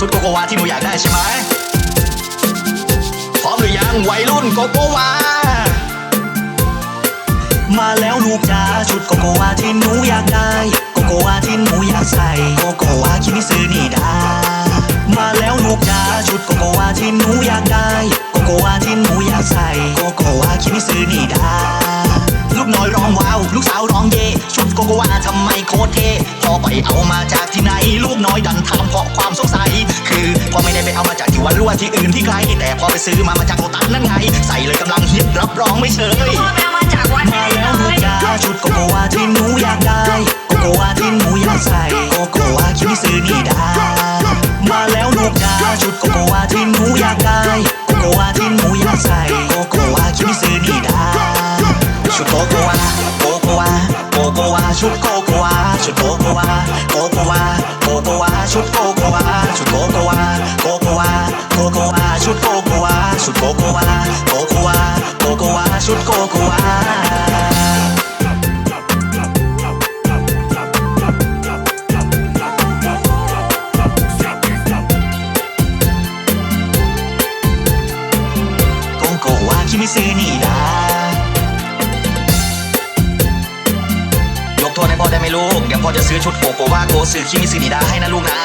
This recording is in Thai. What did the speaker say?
ชุดโกโกวาที่หนูอยากได้ใช่ไหมพร้อมหรือยังวัยรุ่นโกโกวา มาแล้วลูกจ๋าชุดโกโกวาที่หนูอยากได้ โกโกวาที่หนูอยากใส่โกโกวาคิมิซึนี่ดามาแล้วลูกจ๋าชุดโกโกวาที่หนูอยากได้ โกโกวาที่หนูอยากใส่โกโกวาคิมิซึนี่ดาาว ลูกสาวร้องเย่ชุดโกโกวาทำไมโคตรเท่พ่อไปเอามาจากที่ไหน ลูกน้อยดันทำเพราะความสงสัย คือพ่อไม่ได้ไปเอามาจากที่วันรั่วที่อื่นที่ไกล แต่พ่อไปซื้อมามาจากโลตัสนั่นไง ใส่เลยกำลังฮิตรับรองไม่เฉย โกวาโกโกวาโกโกวาชุดโกโกวาชุดโกโกวาโกโกวาโกโกวาชุดโกโกวาชุดโกโได้ไหมลูก เดี๋ยวพ่อจะซื้อชุดโกโกวาโกสึคิมิซึนิดาให้นะลูกนะ